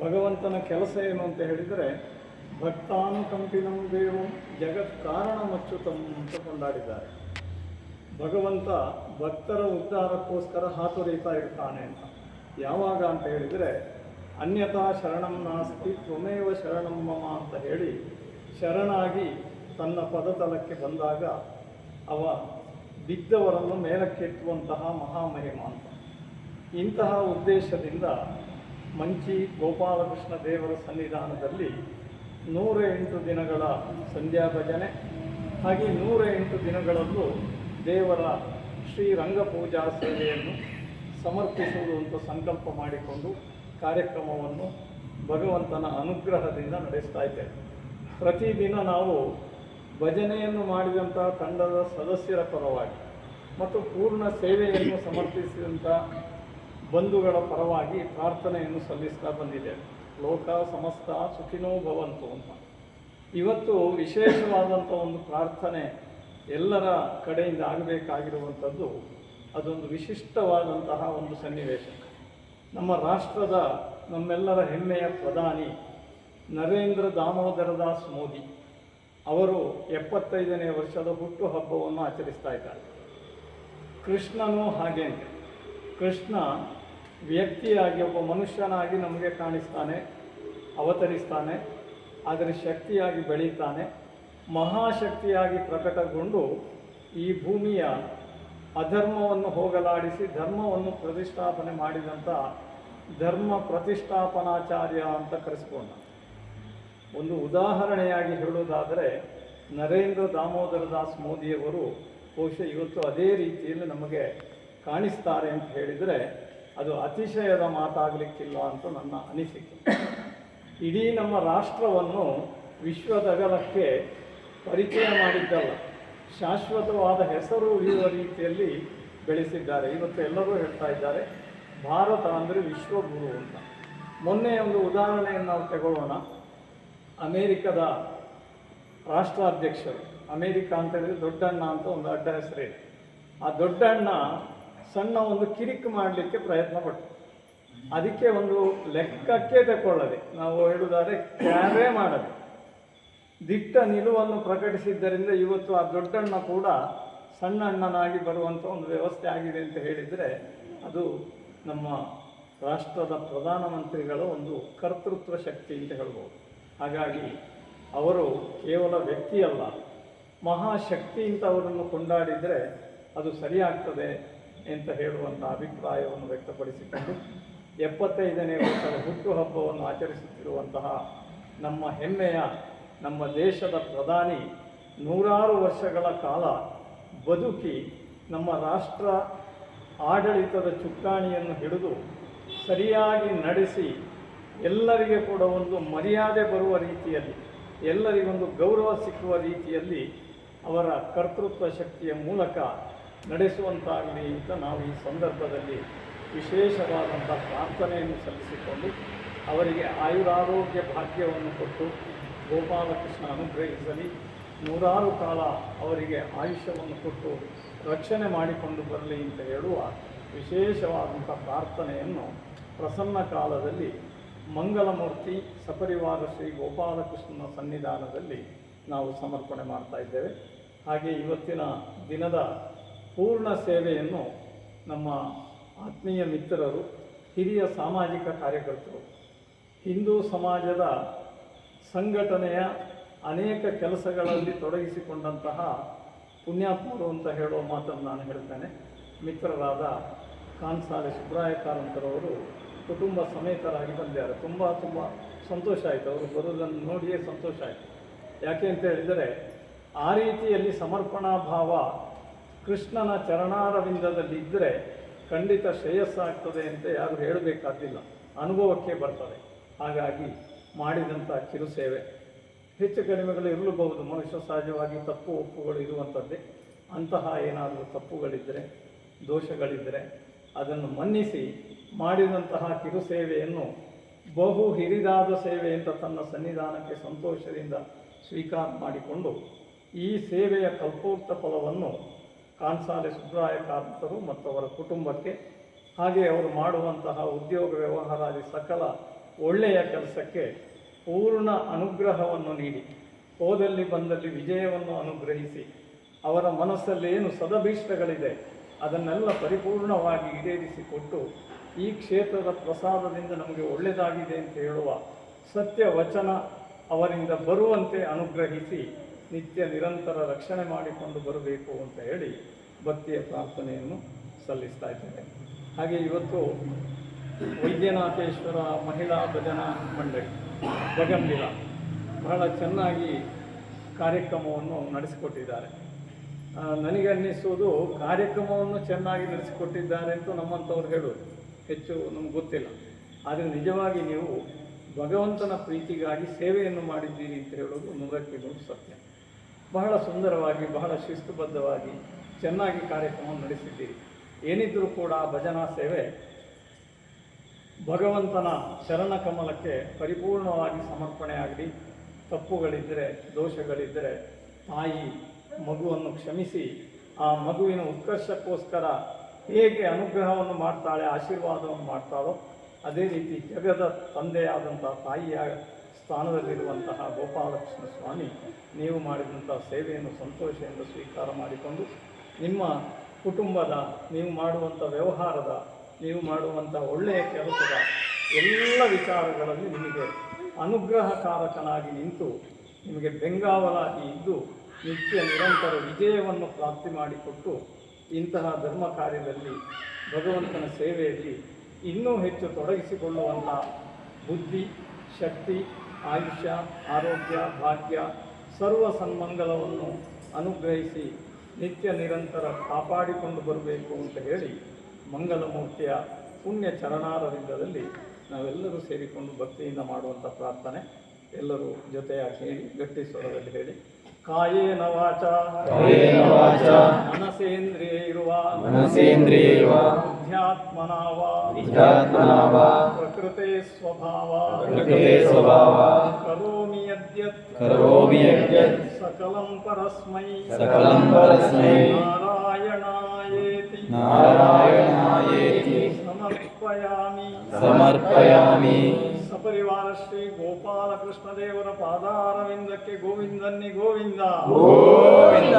ಭಗವಂತನ ಕೆಲಸ ಏನು ಅಂತ ಹೇಳಿದರೆ ಭಕ್ತಾನುಕಂಪಿನಂ ದೇವಂ ಜಗತ್ ಕಾರಣ ಮಚ್ಚು ಅಂತ ಕೊಂಡಾಡಿದ್ದಾರೆ. ಭಗವಂತ ಭಕ್ತರ ಉದ್ಧಾರಕ್ಕೋಸ್ಕರ ಹಾತೊರೀತಾ ಇರ್ತಾನೆ ಅಂತ. ಯಾವಾಗ ಅಂತ ಹೇಳಿದರೆ, ಅನ್ಯಥಾ ಶರಣಂ ನಾಸ್ತಿ ತ್ವಮೇವ ಶರಣಂ ಮಮ ಅಂತ ಹೇಳಿ ಶರಣಾಗಿ ತನ್ನ ಪದತಲಕ್ಕೆ ಬಂದಾಗ ಅವ ಬಿದ್ದವರನ್ನು ಮೇಲಕ್ಕೆತ್ತುವಂತಹ ಮಹಾಮಹಿಮ ಅಂತ. ಇಂತಹ ಉದ್ದೇಶದಿಂದ ಮಂಚಿ ಗೋಪಾಲಕೃಷ್ಣ ದೇವರ ಸನ್ನಿಧಾನದಲ್ಲಿ ನೂರ ಎಂಟು ದಿನಗಳ ಸಂಧ್ಯಾ ಭಜನೆ, ಹಾಗೆ ನೂರ ಎಂಟು ದಿನಗಳಲ್ಲೂ ದೇವರ ಶ್ರೀರಂಗ ಪೂಜಾ ಸೇವೆಯನ್ನು ಸಮರ್ಪಿಸುವುದು ಅಂತ ಸಂಕಲ್ಪ ಮಾಡಿಕೊಂಡು ಕಾರ್ಯಕ್ರಮವನ್ನು ಭಗವಂತನ ಅನುಗ್ರಹದಿಂದ ನಡೆಸ್ತಾ ಇದ್ದೇವೆ. ಪ್ರತಿದಿನ ನಾವು ಭಜನೆಯನ್ನು ಮಾಡಿದಂಥ ತಂಡದ ಸದಸ್ಯರ ಪರವಾಗಿ ಮತ್ತು ಪೂರ್ಣ ಸೇವೆಯನ್ನು ಸಮರ್ಪಿಸಿದಂಥ ಬಂಧುಗಳ ಪರವಾಗಿ ಪ್ರಾರ್ಥನೆಯನ್ನು ಸಲ್ಲಿಸ್ತಾ ಬಂದಿದ್ದೇವೆ. ಲೋಕ ಸಮಸ್ತ ಸುಖಿನೋ ಭವಂತು ಅಂತ. ಇವತ್ತು ವಿಶೇಷವಾದಂಥ ಒಂದು ಪ್ರಾರ್ಥನೆ ಎಲ್ಲರ ಕಡೆಯಿಂದ ಆಗಬೇಕಾಗಿರುವಂಥದ್ದು ಅದೊಂದು ವಿಶಿಷ್ಟವಾದಂತಹ ಒಂದು ಸನ್ನಿವೇಶ. ನಮ್ಮ ರಾಷ್ಟ್ರದ ನಮ್ಮೆಲ್ಲರ ಹೆಮ್ಮೆಯ ಪ್ರಧಾನಿ ನರೇಂದ್ರ ದಾಮೋದರ ದಾಸ್ ಮೋದಿ ಅವರು ಎಪ್ಪತ್ತೈದನೇ ವರ್ಷದ ಹುಟ್ಟುಹಬ್ಬವನ್ನು ಆಚರಿಸ್ತಾ ಇದ್ದಾರೆ. ಕೃಷ್ಣನೂ ಹಾಗೆ ಕೃಷ್ಣ ವ್ಯಕ್ತಿಯಾಗಿ, ಒಬ್ಬ ಮನುಷ್ಯನಾಗಿ ನಮಗೆ ಕಾಣಿಸ್ತಾನೆ, ಅವತರಿಸ್ತಾನೆ, ಆದರೆ ಶಕ್ತಿಯಾಗಿ ಬೆಳೀತಾನೆ, ಮಹಾಶಕ್ತಿಯಾಗಿ ಪ್ರಕಟಗೊಂಡು ಈ ಭೂಮಿಯ ಅಧರ್ಮವನ್ನು ಹೋಗಲಾಡಿಸಿ, ಧರ್ಮವನ್ನು ಪ್ರತಿಷ್ಠಾಪನೆ ಮಾಡಿದಂಥ ಧರ್ಮ ಪ್ರತಿಷ್ಠಾಪನಾಚಾರ್ಯ ಅಂತ ಕರೆಸ್ಕೊಂಡ. ಒಂದು ಉದಾಹರಣೆಯಾಗಿ ಹೇಳುವುದಾದರೆ, ನರೇಂದ್ರ ದಾಮೋದರ ದಾಸ್ ಮೋದಿಯವರು ಬಹುಶಃ ಇವತ್ತು ಅದೇ ರೀತಿಯಲ್ಲಿ ನಮಗೆ ಕಾಣಿಸ್ತಾರೆ ಅಂತ ಹೇಳಿದರೆ ಅದು ಅತಿಶಯದ ಮಾತಾಗಲಿಕ್ಕಿಲ್ಲ ಅಂತ ನನ್ನ ಅನಿಸಿಕೆ. ಇಡೀ ನಮ್ಮ ರಾಷ್ಟ್ರವನ್ನು ವಿಶ್ವದಗಲಕ್ಕೆ ಪರಿಚಯ ಮಾಡಿದ್ದಲ್ಲ, ಶಾಶ್ವತವಾದ ಹೆಸರು ಉಳಿಯುವ ರೀತಿಯಲ್ಲಿ ಬೆಳೆಸಿದ್ದಾರೆ. ಇವತ್ತು ಎಲ್ಲರೂ ಹೇಳ್ತಾ ಇದ್ದಾರೆ, ಭಾರತ ಅಂದರೆ ವಿಶ್ವಗುರು ಅಂತ. ಮೊನ್ನೆ ಒಂದು ಉದಾಹರಣೆಯನ್ನು ನಾವು ತಗೊಳ್ಳೋಣ. ಅಮೇರಿಕದ ರಾಷ್ಟ್ರಾಧ್ಯಕ್ಷರು, ಅಮೇರಿಕಾ ಅಂತ ಹೇಳಿದರೆ ದೊಡ್ಡಣ್ಣ ಅಂತ ಒಂದು ಅಡ್ಡ ಹೆಸರೇ ಆ ದೊಡ್ಡಣ್ಣ ಸಣ್ಣ ಒಂದು ಕಿರಿಕ್ ಮಾಡಲಿಕ್ಕೆ ಪ್ರಯತ್ನ ಪಟ್ಟರು ಅದಕ್ಕೆ ಒಂದು ಲೆಕ್ಕಕ್ಕೆ ತಗೊಳ್ಳದೆ ನಾವು ಹೇಳುವುದಾದ್ರೆ ಕ್ಯಾರೇ ಮಾಡದೆ. ದಿಟ್ಟ ನಿಲುವನ್ನು ಪ್ರಕಟಿಸಿದ್ದರಿಂದ ಇವತ್ತು ಆ ದೊಡ್ಡಣ್ಣ ಕೂಡ ಸಣ್ಣ ಅಣ್ಣನಾಗಿ ಬರುವಂಥ ಒಂದು ವ್ಯವಸ್ಥೆ ಆಗಿದೆ ಅಂತ ಹೇಳಿದರೆ ಅದು ನಮ್ಮ ರಾಷ್ಟ್ರದ ಪ್ರಧಾನಮಂತ್ರಿಗಳ ಒಂದು ಕರ್ತೃತ್ವ ಶಕ್ತಿ ಅಂತ ಹೇಳ್ಬೋದು. ಹಾಗಾಗಿ ಅವರು ಕೇವಲ ವ್ಯಕ್ತಿಯಲ್ಲ, ಮಹಾಶಕ್ತಿ ಅಂತ ಅವರನ್ನು ಕೊಂಡಾಡಿದರೆ ಅದು ಸರಿಯಾಗ್ತದೆ ಅಂತ ಹೇಳುವಂಥ ಅಭಿಪ್ರಾಯವನ್ನು ವ್ಯಕ್ತಪಡಿಸಿಕೊಂಡು ಎಪ್ಪತ್ತೈದನೇ ವರ್ಷದ ಹುಟ್ಟುಹಬ್ಬವನ್ನು ಆಚರಿಸುತ್ತಿರುವಂತಹ ನಮ್ಮ ಹೆಮ್ಮೆಯ, ನಮ್ಮ ದೇಶದ ಪ್ರಧಾನಿ ನೂರಾರು ವರ್ಷಗಳ ಕಾಲ ಬದುಕಿ ನಮ್ಮ ರಾಷ್ಟ್ರ ಆಡಳಿತದ ಚುಕ್ಕಾಣಿಯನ್ನು ಹಿಡಿದು ಸರಿಯಾಗಿ ನಡೆಸಿ ಎಲ್ಲರಿಗೆ ಕೂಡ ಒಂದು ಮರ್ಯಾದೆ ಬರುವ ರೀತಿಯಲ್ಲಿ, ಎಲ್ಲರಿಗೊಂದು ಗೌರವ ಸಿಕ್ಕುವ ರೀತಿಯಲ್ಲಿ ಅವರ ಕರ್ತೃತ್ವ ಶಕ್ತಿಯ ಮೂಲಕ ನಡೆಸುವಂತಾಗಲಿ ಅಂತ ನಾವು ಈ ಸಂದರ್ಭದಲ್ಲಿ ವಿಶೇಷವಾದಂಥ ಪ್ರಾರ್ಥನೆಯನ್ನು ಸಲ್ಲಿಸಿಕೊಂಡು ಅವರಿಗೆ ಆಯುರಾರೋಗ್ಯ ಭಾಗ್ಯವನ್ನು ಕೊಟ್ಟು ಗೋಪಾಲಕೃಷ್ಣ ಅನುಗ್ರಹಿಸಲಿ. ನೂರಾರು ಕಾಲ ಅವರಿಗೆ ಆಯುಷ್ಯವನ್ನು ಕೊಟ್ಟು ರಕ್ಷಣೆ ಮಾಡಿಕೊಂಡು ಬರಲಿ ಅಂತ ಹೇಳುವ ವಿಶೇಷವಾದಂಥ ಪ್ರಾರ್ಥನೆಯನ್ನು ಪ್ರಸನ್ನ ಕಾಲದಲ್ಲಿ ಮಂಗಲಮೂರ್ತಿ ಸಪರಿವಾರ ಶ್ರೀ ಗೋಪಾಲಕೃಷ್ಣನ ಸನ್ನಿಧಾನದಲ್ಲಿ ನಾವು ಸಮರ್ಪಣೆ ಮಾಡ್ತಾ ಇದ್ದೇವೆ. ಹಾಗೆ ಇವತ್ತಿನ ದಿನದ ಪೂರ್ಣ ಸೇವೆಯನ್ನು ನಮ್ಮ ಆತ್ಮೀಯ ಮಿತ್ರರು, ಹಿರಿಯ ಸಾಮಾಜಿಕ ಕಾರ್ಯಕರ್ತರು, ಹಿಂದೂ ಸಮಾಜದ ಸಂಘಟನೆಯ ಅನೇಕ ಕೆಲಸಗಳಲ್ಲಿ ತೊಡಗಿಸಿಕೊಂಡಂತಹ ಪುಣ್ಯಾತ್ಮರು ಅಂತ ಹೇಳುವ ಮಾತನ್ನು ನಾನು ಹೇಳ್ತೇನೆ. ಮಿತ್ರರಾದ ಕಾನ್ಸಾಲೆ ಸುಬ್ರಾಯ ಕಾರಂತರವರು ಕುಟುಂಬ ಸಮೇತರಾಗಿ ಬಂದಿದ್ದಾರೆ. ತುಂಬ ತುಂಬ ಸಂತೋಷ ಆಯಿತು. ಅವರು ಬರೋದನ್ನು ನೋಡಿಯೇ ಸಂತೋಷ ಆಯಿತು. ಯಾಕೆ ಅಂತ ಹೇಳಿದರೆ, ಆ ರೀತಿಯಲ್ಲಿ ಸಮರ್ಪಣಾ ಭಾವ ಕೃಷ್ಣನ ಚರಣಾರವಿಂದದಲ್ಲಿ ಇದ್ದರೆ ಖಂಡಿತ ಶ್ರೇಯಸ್ಸಾಗ್ತದೆ ಅಂತ ಯಾರು ಹೇಳಬೇಕಾಗಿಲ್ಲ ಅನುಭವಕ್ಕೆ ಬರ್ತದೆ. ಹಾಗಾಗಿ ಮಾಡಿದಂಥ ಕಿರುಸೇವೆ. ಹೆಚ್ಚು ಕಡಿಮೆಗಳು ಇರಲೂಬಹುದು. ಮನುಷ್ಯ ಸಹಜವಾಗಿ ತಪ್ಪು ಒಪ್ಪುಗಳು ಇರುವಂಥದ್ದೇ. ಅಂತಹ ಏನಾದರೂ ತಪ್ಪುಗಳಿದ್ದರೆ ದೋಷಗಳಿದ್ದರೆ ಅದನ್ನು ಮನ್ನಿಸಿ ಮಾಡಿದಂತಹ ಕಿರುಸೇವೆಯನ್ನು ಬಹು ಹಿರಿದಾದ ಸೇವೆ ಅಂತ ತನ್ನ ಸನ್ನಿಧಾನಕ್ಕೆ ಸಂತೋಷದಿಂದ ಸ್ವೀಕಾರ ಮಾಡಿಕೊಂಡು ಈ ಸೇವೆಯ ಕಲ್ಪೋಕ್ತ ಫಲವನ್ನು ಕಾನ್ಸಾಲೆ ಸುಬ್ರಾಯ ಕಾರ್ಮಿಕರು ಮತ್ತು ಅವರ ಕುಟುಂಬಕ್ಕೆ ಹಾಗೆ ಅವರು ಮಾಡುವಂತಹ ಉದ್ಯೋಗ ವ್ಯವಹಾರಾದಿ ಸಕಲ ಒಳ್ಳೆಯ ಕೆಲಸಕ್ಕೆ ಪೂರ್ಣ ಅನುಗ್ರಹವನ್ನು ನೀಡಿ. ಹೋದಲ್ಲಿ ಬಂದಲ್ಲಿ ವಿಜಯವನ್ನು ಅನುಗ್ರಹಿಸಿ. ಅವರ ಮನಸ್ಸಲ್ಲಿ ಏನು ಸದಭೀಷ್ಟಗಳಿದೆ, ಅದನ್ನೆಲ್ಲ ಪರಿಪೂರ್ಣವಾಗಿ ಈಡೇರಿಸಿಕೊಟ್ಟು ಈ ಕ್ಷೇತ್ರದ ಪ್ರಸಾದದಿಂದ ನಮಗೆ ಒಳ್ಳೆಯದಾಗಿದೆ ಅಂತ ಹೇಳುವ ಸತ್ಯ ವಚನ ಅವರಿಂದ ಬರುವಂತೆ ಅನುಗ್ರಹಿಸಿ ನಿತ್ಯ ನಿರಂತರ ರಕ್ಷಣೆ ಮಾಡಿಕೊಂಡು ಬರಬೇಕು ಅಂತ ಹೇಳಿ ಭಕ್ತಿಯ ಪ್ರಾರ್ಥನೆಯನ್ನು ಸಲ್ಲಿಸ್ತಾ ಇದ್ದಾರೆ. ಹಾಗೆ ಇವತ್ತು ವೈದ್ಯನಾಥೇಶ್ವರ ಮಹಿಳಾ ಭಜನಾ ಮಂಡಳಿ ಬಗಂಬಿರ ಬಹಳ ಚೆನ್ನಾಗಿ ಕಾರ್ಯಕ್ರಮವನ್ನು ನಡೆಸಿಕೊಟ್ಟಿದ್ದಾರೆ. ನನಗೆ ಅನ್ನಿಸುವುದು ಕಾರ್ಯಕ್ರಮವನ್ನು ಚೆನ್ನಾಗಿ ನಡೆಸಿಕೊಟ್ಟಿದ್ದಾರೆ ಅಂತ ನಮ್ಮಂಥವ್ರು ಹೇಳೋದು ಹೆಚ್ಚು ನಮ್ಗೆ ಗೊತ್ತಿಲ್ಲ. ಆದರೆ ನಿಜವಾಗಿ ನೀವು ಭಗವಂತನ ಪ್ರೀತಿಗಾಗಿ ಸೇವೆಯನ್ನು ಮಾಡಿದ್ದೀರಿ ಅಂತ ಹೇಳೋದು ನೂರಕ್ಕೆ ನೂರು ಸತ್ಯ. ಬಹಳ ಸುಂದರವಾಗಿ, ಬಹಳ ಶಿಸ್ತುಬದ್ಧವಾಗಿ ಚೆನ್ನಾಗಿ ಕಾರ್ಯಕ್ರಮ ನಡೆಸಿದ್ದೀರಿ. ಏನಿದ್ರೂ ಕೂಡ ಭಜನಾ ಸೇವೆ ಭಗವಂತನ ಶರಣ ಕಮಲಕ್ಕೆ ಪರಿಪೂರ್ಣವಾಗಿ ಸಮರ್ಪಣೆ ಆಗಲಿ ತಪ್ಪುಗಳಿದ್ದರೆ, ದೋಷಗಳಿದ್ದರೆ ತಾಯಿ ಮಗುವನ್ನು ಕ್ಷಮಿಸಿ, ಆ ಮಗುವಿನ ಉತ್ಕರ್ಷಕ್ಕೋಸ್ಕರ ಹೇಗೆ ಅನುಗ್ರಹವನ್ನು ಮಾಡ್ತಾಳೆ, ಆಶೀರ್ವಾದವನ್ನು ಮಾಡ್ತಾಳೋ, ಅದೇ ರೀತಿ ಜಗದ ತಂದೆಯಾದಂಥ ತಾಯಿಯ ಸ್ಥಾನದಲ್ಲಿರುವಂತಹ ಗೋಪಾಲಕೃಷ್ಣ ಸ್ವಾಮಿ, ನೀವು ಮಾಡಿದಂಥ ಸೇವೆಯನ್ನು ಸಂತೋಷದಿಂದ ಸ್ವೀಕಾರ ಮಾಡಿಕೊಂಡು, ನಿಮ್ಮ ಕುಟುಂಬದ, ನೀವು ಮಾಡುವಂಥ ವ್ಯವಹಾರದ, ನೀವು ಮಾಡುವಂಥ ಒಳ್ಳೆಯ ಕೆಲಸದ ಎಲ್ಲ ವಿಚಾರಗಳಲ್ಲಿ ನಿಮಗೆ ಅನುಗ್ರಹಕಾರಕನಾಗಿ ನಿಂತು, ನಿಮಗೆ ಬೆಂಗಾವಲಾಗಿ ಇದ್ದು, ನಿತ್ಯ ನಿರಂತರ ವಿಜಯವನ್ನು ಪ್ರಾಪ್ತಿ ಮಾಡಿಕೊಟ್ಟು, ಇಂತಹ ಧರ್ಮ ಕಾರ್ಯದಲ್ಲಿ, ಭಗವಂತನ ಸೇವೆಯಲ್ಲಿ ಇನ್ನೂ ಹೆಚ್ಚು ತೊಡಗಿಸಿಕೊಳ್ಳುವಂಥ ಬುದ್ಧಿ, ಶಕ್ತಿ ಆಯುಷ್ಯ ಆರೋಗ್ಯ ಭಾಗ್ಯ ಸರ್ವ ಸನ್ಮಂಗಲವನ್ನು ಅನುಗ್ರಹಿಸಿ ನಿತ್ಯ ನಿರಂತರ ಕಾಪಾಡಿಕೊಂಡು ಬರಬೇಕು ಅಂತ ಹೇಳಿ ಮಂಗಲಮೂರ್ತಿಯ ಪುಣ್ಯ ಚರಣಾರವಿಂದದಲ್ಲಿ ನಾವೆಲ್ಲರೂ ಸೇರಿಕೊಂಡು ಭಕ್ತಿಯಿಂದ ಮಾಡುವಂಥ ಪ್ರಾರ್ಥನೆ ಎಲ್ಲರೂ ಜೊತೆಯಾಗಿ ಹೇಳಿ ಗಟ್ಟಿ ಸ್ವರದಲ್ಲಿ ಹೇಳಿ. ಕಾಯೇನ ವಾಚ. ಕಾಯೇನ ವಾಚ. ಮನಸೇಂದ್ರಿಯ ಇರುವ. ಬುದ್ಧ್ಯಾತ್ಮನಾ ವಾ ವಿದ್ಯಾತ್ಮನಾ ವಾ ಪ್ರಕೃತೆ ಸ್ವಭಾವ. ಪ್ರಕೃತೆ ಸ್ವಭಾವ. ಕರೋಮಿ ಯದ್ಯತ್ ಕರೋಮಿ ಯದ್ಯತ್ ಸಕಲಂ ಪರಸ್ಮೈ ಸಕಲಂ ಪರಸ್ಮೈ ನಾರಾಯಣಾಯೇತಿ ನಾರಾಯಣಾಯೇತಿ ಸಮರ್ಪಯಾಮಿ ಸಮರ್ಪಯಾಮಿ ಸಪರಿವಾರ ಶ್ರೀ ಗೋಪಾಲಕೃಷ್ಣ ದೇವರ ಪಾದಾರವಿಂದಕ್ಕೆ ಗೋವಿಂದನ್ನಿ ಗೋವಿಂದ ಗೋವಿಂದ